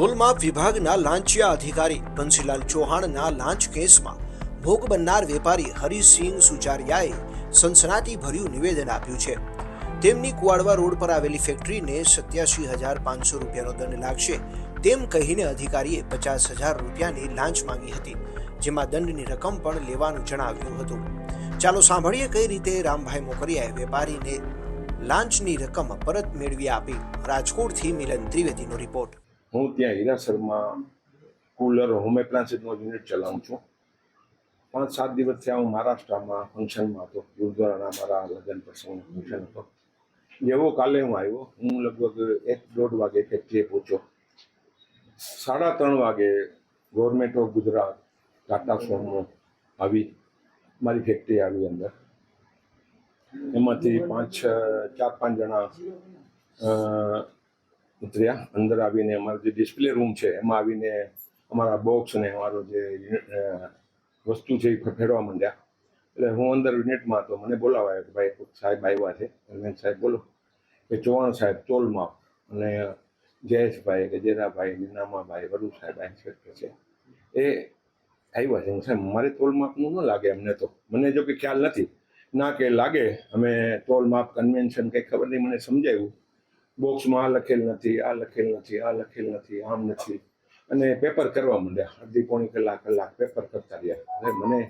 તોલમાપ વિભાગના લાંચિયા અધિકારી બંસીલાલ ચૌહાણના લાંચ કેસમાં ભોગ બનનાર વેપારી હરિસિંહ સુજારિયાએ સનસનાટી ભર્યું નિવેદન આપ્યું છે. તેમની કુવાડવા રોડ પર આવેલી ફેક્ટરીને સત્યાસી હજાર પાંચસો રૂપિયાનો દંડ લાગશે તેમ કહીને અધિકારીએ પચાસ હજાર રૂપિયાની લાંચ માંગી હતી, જેમાં દંડની રકમ પણ લેવાનું જણાવ્યું હતું. ચાલો સાંભળીએ કઈ રીતે રામભાઈ મોકરિયાએ વેપારીને લાંચની રકમ પરત મેળવી આપી. રાજકોટથી મિલન ત્રિવેદીનો રિપોર્ટ. હું ત્યાં હીરાસરમાં કુલર હોમ એપ્લાયન્સીસનો યુનિટ ચલાવું છું. પાંચ સાત દિવસ થયા હું મહારાષ્ટ્રમાં ફંક્શનમાં હતો. ગુરુદ્વારાના મારા લગ્ન પ્રસંગનો ફંક્શન હતો. જેવો કાલે હું આવ્યો, હું લગભગ એક દોઢ વાગે ફેક્ટરીએ પહોંચ્યો. સાડા ત્રણ વાગે ગવર્મેન્ટ ઓફ ગુજરાત, ટાટા સોમનો આવી મારી ફેક્ટરી આવી અંદર. એમાંથી પાંચ ચાર, પાંચ જણા ઉતર્યા. અંદર આવીને અમારો જે ડિસ્પ્લે રૂમ છે, એમાં આવીને અમારા બોક્સ અને અમારો જે વસ્તુ છે એ ફેરવા માંડ્યા. એટલે હું અંદર યુનિટમાં હતો. મને બોલાવાયો કે ભાઈ, સાહેબ આવ્યા છે. અરવિંદ સાહેબ બોલો. કે ચૌહાણ સાહેબ ચોલમાં અને જયેશભાઈ ગજેરાભાઈ નીનામાભાઈ વરુ સાહેબ આ ઇન્સ્પેક્ટર છે એ આવ્યા છે. સાહેબ, મારે તોલ માપનું ન લાગે અમને તો. મને જો કે ખ્યાલ નથી. ના કે લાગે. અમે તોલ માપ કન્વેન્શન કંઈ ખબર નહીં. મને સમજાયું. બોક્સમાં આ લખેલ નથી આ લખેલ નથી આ લખેલ નથી, આમ નથી. અને પેપર કરવા માંડ્યા, અડધી પોણી કલાક કલાક પેપર કરતા રહ્યા. એટલે મને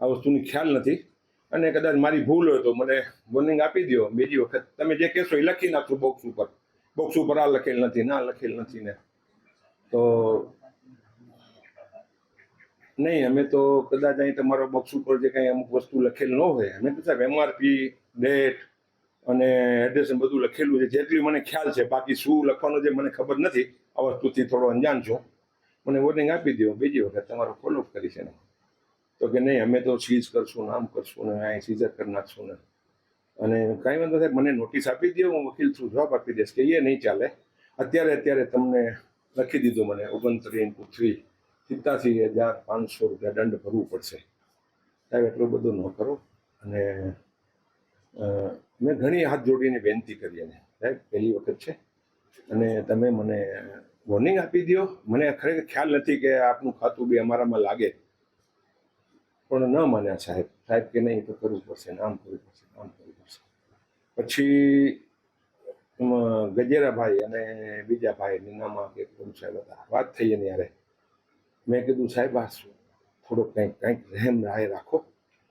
આ વસ્તુની ખ્યાલ નથી. અને કદાચ મારી ભૂલ હોય તો મને વોર્નિંગ આપી દો બીજી વખત તમે જે કહેશો એ લખી નાખશો બોક્સ ઉપર. બોક્સ ઉપર આ લખેલ નથી ના લખેલ નથી ને. તો નહીં, અમે તો કદાચ અહીં તમારો બોક્સ ઉપર જે કંઈ અમુક વસ્તુ લખેલ ન હોય. અમે તો એમઆરપી ડેટ અને એડ્રેસ બધું લખેલું છે. જેટલી મને ખ્યાલ છે, બાકી શું લખવાનું છે મને ખબર નથી. આ વસ્તુથી થોડો અંજાન છું. મને વોર્નિંગ આપી દો બીજી વખત તમારો ફોલોઅપ કરી છે ને તો કે નહીં, અમે તો સીઝ કરશું ને આમ કરશું ને અહીં સીઝર કરી નાખશું ને. અને કાંઈ વાંધો સાહેબ, મને નોટિસ આપી દો હું વકીલ થ્રુ જવાબ આપી દઈશ. કે એ નહીં ચાલે. અત્યારે અત્યારે તમને લખી દીધું મને ઓગણત્રીસ ઇન્ટુ થ્રી. સિત્તાસી હજાર પાંચસો રૂપિયા દંડ ભરવું પડશે. સાહેબ, એટલું બધું ન કરો. અને મેં ઘણી હાથ જોડીને વિનંતી કરી એને. સાહેબ પહેલી વખત છે. અને તમે મને વોર્નિંગ આપી દો મને ખરેખર ખ્યાલ નથી કે આપનું ખાતું બી અમારામાં લાગે. પણ ન માન્યા સાહેબ. સાહેબ કે નહીં તો કરવું પડશે આમ કરવું પડશે આમ કરવું પડશે. પછી ગજેરાભાઈ અને બીજા ભાઈ, નીનામાં કે કોણ સાહેબ હતા, વાત થઈ એની યારે મેં કીધું, સાહેબ, આ થોડોક કંઈક કંઈક રહેમ રાહે રાખો.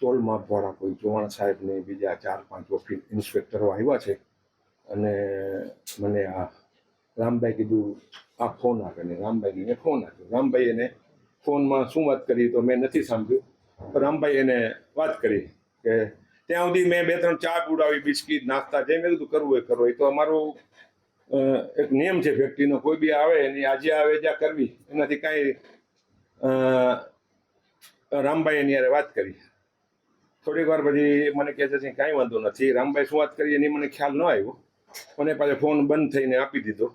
તોલ માપવાળા કોઈ ચૌહાણ સાહેબને બીજા ચાર, પાંચ ઓફિસ ઇન્સ્પેક્ટરો આવ્યા છે. અને મને આ રામભાઈ કીધું આ ફોન આપે ને રામભાઈને ફોન આપ્યો. રામભાઈ એને ફોનમાં શું વાત કરી તો મેં નથી સાંભળ્યું. રામભાઈ એને વાત કરી કે ત્યાં સુધી મેં બે, ત્રણ ચા પીવડાવી, બિસ્કીટ, નાસ્તા જે મેં કીધું કરવું એ કરવું એ તો અમારું એક નિયમ છે ફેક્ટરીનો કોઈ બી આવે, એની આજે આવે, જ્યાં કરવી, એનાથી કાંઈ રામભાઈ એની હારે વાત કરી. થોડીક વાર પછી મને કહે છે કાંઈ વાંધો નથી. રામભાઈ, શું વાત કરી એની મને ખ્યાલ ન આવ્યો. મને પાછો ફોન બંધ થઈને આપી દીધો.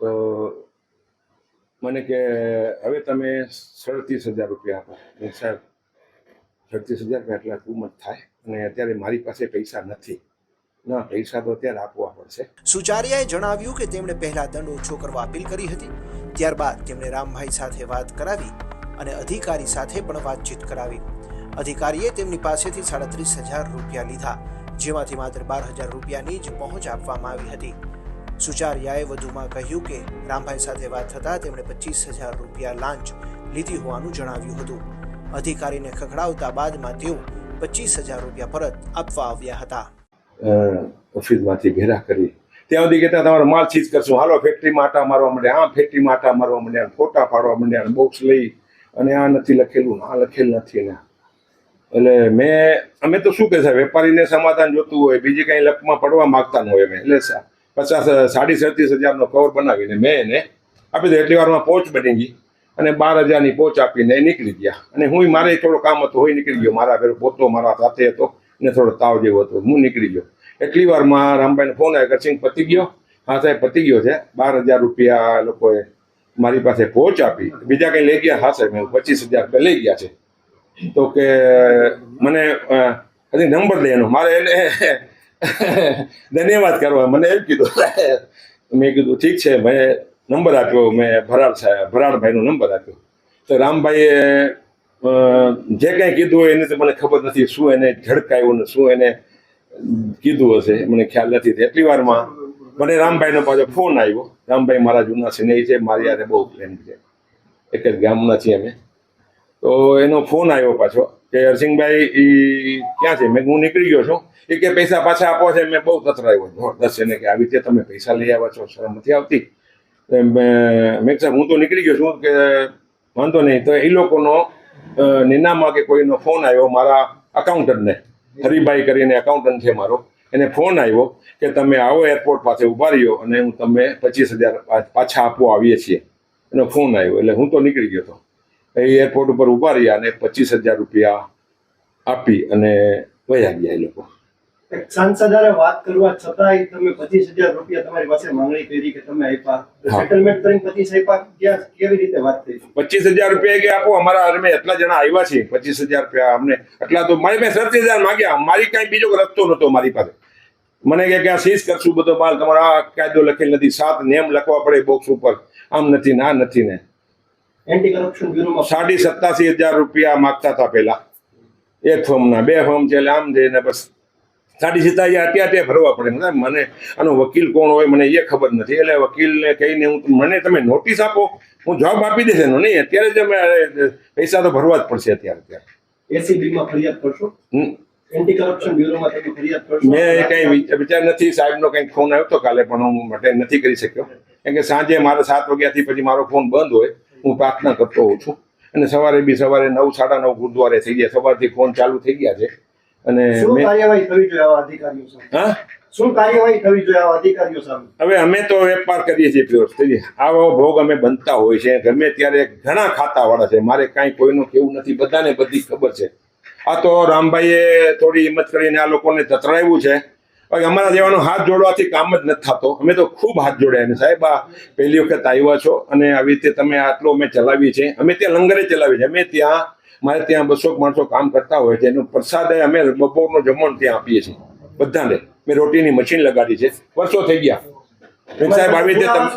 તો મને કે, હવે તમે સડત્રીસ હજાર રૂપિયા આપો. સાહેબ, સડત્રીસ હજાર રૂપિયા એટલા કિંમત થાય અને અત્યારે મારી પાસે પૈસા નથી. ના, પૈસા તો અત્યારે આપવા પડશે. સુચારિયાએ જણાવ્યું કે તેમણે પહેલા દંડ ઓછો કરવા અપીલ કરી હતી. ત્યારબાદ તેમણે રામભાઈ સાથે વાત કરાવી અને અધિકારી સાથે પણ વાતચીત કરાવી. અધિકારીએ તેમની પાસેથી સાડત્રીસ હજાર રૂપિયા લીધા, જેમાંથી માત્ર બાર હજાર રૂપિયાની જ પહોંચ આપવામાં આવી હતી. સુચારિયાએ વધુમાં કહ્યું કે, રામભાઈ સાથે વાત થતાં તેમણે પચીસ હજાર રૂપિયા લાંચ લીધી હોવાનું જણાવ્યું હતું. અધિકારીને ખખડાવતા બાદમાં તેઓ પચીસ હજાર રૂપિયા પરત આપવા આવ્યા હતા. ઓફિસમાંથી ભેરા કરી. ત્યાં સુધી કહેતા, તમારો માલ સીઝ કરશું. હાલો ફેક્ટરીમાં આટા મારવા માંડ્યા. આમ ફેક્ટરીમાં આટા મારવા માંડ્યા, ફોટા પાડવા માંડ્યા બોક્સ લઈ. અને આ નથી લખેલું, આ લખેલ નથી ને એટલે મેં, અમે તો શું કહે છે, વેપારીને સમાધાન જોતું હોય, બીજી કંઈ લપમાં પડવા માગતા ન હોય અમે. એટલે પચાસ, સાડી સડત્રીસ હજારનો કવર બનાવીને મેં એને આપી દે એટલી વારમાં પહોંચ બની ગઈ અને બાર હજારની પહોંચ આપીને નીકળી ગયા. અને હું મારે થોડો કામ હતો, હોય નીકળી ગયો. મારા ઘરે પોતો મારા સાથે હતો ને થોડો તાવ જેવો હતો. હું નીકળી ગયો. એટલી વારમાં રામભાઈને ફોન આવ્યો કે સિંહ પતી ગયો. હા સાહેબ, પતી ગયો છે. બાર હજાર રૂપિયા લોકોએ મારી પાસે પહોંચ આપી. બીજા કંઈ લઈ ગયા? હા સાહેબ મેં પચીસ હજાર રૂપિયા લઈ ગયા છે. તો કે, મને હજી નંબર દે એનો મારે એને ધન્યવાદ કરવા. મને એમ કીધું, મેં કીધું, ઠીક છે, મેં નંબર આપ્યો, મેં ભરાડ સાહેબ ભરાડભાઈનો નંબર આપ્યો. તો રામભાઈએ જે કાંઈ કીધું હોય એની તો મને ખબર નથી શું એને ઝડકાયું ને શું એને કીધું હશે. મને ખ્યાલ નથી એટલી વારમાં મને રામભાઈનો પાછો ફોન આવ્યો. રામભાઈ મારા જૂના સ્નેહી છે, મારી યારે બહુ પ્રેમ છે. એક જ ગામના છીએ અમે. તો એનો ફોન આવ્યો પાછો કે હરસિંહભાઈ ઈ ક્યાં છે? મેં હું નીકળી ગયો છું. એ કે પૈસા પાછા આપો છે મેં બહુ તતરાયો દસ એને કે આવી રીતે તમે પૈસા લઈ આવ્યા છો શરમ નથી આવતી. મેં કીધું, હું તો નીકળી ગયો છું કે વાંધો નહીં. તો એ લોકોનો નિનામાં કે કોઈનો ફોન આવ્યો મારા અકાઉન્ટન્ટને હરિભાઈ કરીને એકાઉન્ટન્ટ છે મારો. એને ફોન આવ્યો કે તમે આવો એરપોર્ટ પાસે ઊભા રહ્યો અને હું તમે પચીસ હજાર પાછા આપવા આવીએ છીએ. એનો ફોન આવ્યો. એટલે હું તો નીકળી ગયો હતો એ એરપોર્ટ ઉપર ઊભા રહ્યા અને પચીસ હજાર રૂપિયા આપી અને વયા ગયા એ લોકો. સાંસદ વાત કરવા છતાંય તમે પચીસ હજાર રૂપિયા તમારી પાસે માંગણી કરી કે તમે આપ્યા. સેટલમેન્ટ કરીને પચીસ આપ્યા. ક્યાં કેવી રીતે વાત થઈ? પચીસ હજાર રૂપિયા કે આપો? અમારા અમે એટલા જણા આવ્યા છે પચીસ હજાર રૂપિયા અમને એટલા તો મારી પાસે સત્રીસ હજાર માંગ્યા. મારી કાંઈ બીજો રસ્તો નહોતો મારી પાસે. મને કે આ સીઝ કરશું બધો માલ. તમારો આ કાયદો લખેલ નથી. સાત નેમ લખવા પડે બોક્સ ઉપર. આમ નથી ને આ નથી ને. એન્ટી કરપ્શન બ્યુરોમાં સાડી સત્તાસી હજાર રૂપિયા માગતા હતા પેલા. એક ફોર્મના બે ફોર્મ છે એટલે આમ છે ને બસ. સાડી સત્તા અત્યારે ત્યાં ભરવા પડે. મને આનો વકીલ કોણ હોય મને એ ખબર નથી. એટલે વકીલને કહીને હું મને તમે નોટિસ આપો. હું જવાબ આપી દેશે એનો. નહીં અત્યારે જ અમે પૈસા તો ભરવા જ પડશે અત્યારે ત્યાં. એસીબી ફરિયાદ કરશો? એન્ટી કરપ્શન બ્યુરોમાં તમે ફરિયાદ કરશો? મેં કઈ વિચાર નથી. સાહેબનો કંઈક ફોન આવ્યો તો કાલે પણ હું માટે નથી કરી શક્યો. કેમ કે સાંજે મારે સાત વાગ્યાથી પછી મારો ફોન બંધ હોય. હું પ્રાર્થના કરતો હોઉં છું. અને સવારે બી સવારે નવ સાડા નવ ગુરુદ્વારે થઈ ગયા. સવારથી ફોન ચાલુ થઈ ગયા છે. અને મેં કાર્યવાહી થવી જોઈએ અધિકારીઓ સામે? શું કાર્યવાહી થવી જોઈએ અધિકારીઓ સામે? હવે અમે તો વેપાર કરીએ છીએ પ્યોર. આવો ભોગ અમે બનતા હોય છે. ગમે ત્યારે ઘણા ખાતાવાળા છે. મારે કાંઈ કોઈનું કેવું નથી. બધાને બધી ખબર છે. આ તો રામભાઈએ થોડી હિંમત કરીને આ લોકોને તતરાવ્યું છે. અમારા જેવાનો હાથ જોડવાથી કામ જ નથી થતો. અમે તો ખૂબ હાથ જોડ્યા સાહેબ. આ પહેલી વખત આવ્યા છો અને આવી રીતે તમે આટલો અમે ચલાવીએ છીએ. અમે ત્યાં લંગરે ચલાવીએ છીએ. અમે ત્યાં મારે ત્યાં બસો માણસો કામ કરતા હોય છે. એનો પ્રસાદ અમે બપોરનો જમણ ત્યાં આપીએ છીએ. બધાને. મેં રોટીની મશીન લગાડી છે. વર્ષો થઈ ગયા. સાહેબ આવી રીતે હા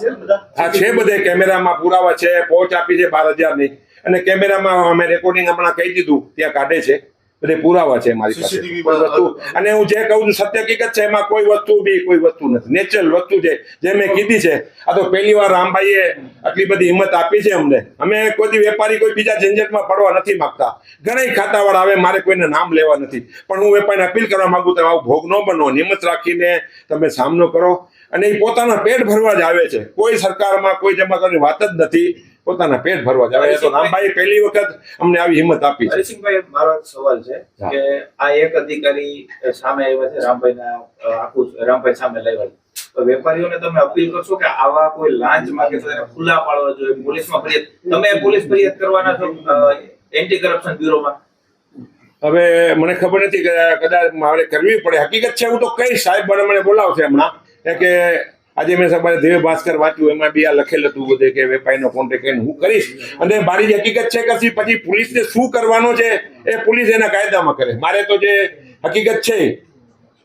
છે બધા? આ છે બધે. કેમેરામાં પુરાવા છે પહોંચ આપી છે બાર હજારની. અને કેમેરામાં અમે રેકોર્ડિંગ હમણાં કહી દીધું ત્યાં કાઢે છે. બધે પુરાવા છે મારી પાસે. વસ્તુ. અને હું જે કહું છું સત્ય હકીકત છે એમાં કોઈ વસ્તુ બી કોઈ વસ્તુ નથી. નેચરલ વસ્તુ છે. જે મેં કીધી છે આ તો પહેલી વાર રામભાઈએ આટલી બધી હિંમત આપી છે અમને. અમે કોઈ વેપારી કોઈ બીજા ઝંઝટમાં પડવા નથી માંગતા. ઘણા ખાતાવાળા આવે મારે કોઈને નામ લેવા નથી. પણ હું વેપારીને અપીલ કરવા માંગુ તમે આવું ભોગ ન બનો. નિમત રાખીને તમે સામનો કરો. અને એ પોતાના પેટ ભરવા જ આવે છે. કોઈ સરકારમાં કોઈ જમા કરવાની વાત જ નથી. પોતાના પેટ ભરવા જ. તો રામભાઈ પહેલી વખત અમને આવી હિંમત આપી હરિસિંહભાઈ મારો એક સવાલ છે કે આ એક અધિકારી સામે આવ્યા છે રામભાઈના આખું રામભાઈ સામે લાવ્યા તો વેપારીઓને તમે અપીલ કરશો કે આવા કોઈ લાંચ માંગે તો એને ખુલ્લા પાડવા જોઈએ પોલીસમાં ફરિયાદ તમે પોલીસ ફરિયાદ કરવાના છો એન્ટી કરપ્શન બ્યુરોમાં? હવે મને ખબર નથી કદાચ મારે કરવી પડે. હકીકત છે હું તો કઈ સાહેબ મને મને બોલાવશે હમણાં. કે આજે મેં સવારે દિવ્ય ભાસ્કર વાંચ્યું એમાં બી આ લખેલ હતું બધે કે વેપારીનો કોન્ટેક્ટ કરીને હું કરીશ. અને મારી જે હકીકત છે કે પછી પોલીસને શું કરવાનું છે એ પોલીસ એના કાયદામાં કરે. મારે તો જે હકીકત છે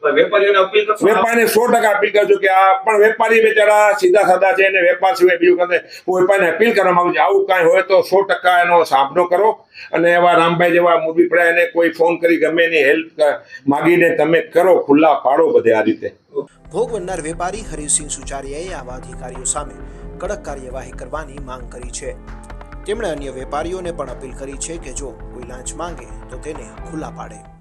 વેપારીને સો ટકા અપીલ કરજો કે આ પણ વેપારી બેચારા સીધા સાદા છે અને વેપાર સિવાય બીજું કરે હું વેપારીને અપીલ કરવા માંગુ છું. આવું કાંઈ હોય તો સો ટકા એનો સામનો કરો. અને એવા રામભાઈ જેવા મૂવી પડ્યા એને કોઈ ફોન કરી ગમે એની હેલ્પ માગીને તમે કરો ખુલ્લા પાડો બધે આ રીતે. ભોગ બનનાર વેપારી હરિસિંહ સુચારિયાએ આવા અધિકારીઓ સામે કડક કાર્યવાહી કરવાની માંગ કરી છે. તેમણે અન્ય વેપારીઓને પણ અપીલ કરી છે કે જો કોઈ લાંચ માંગે તો તેને ખુલ્લા પાડે.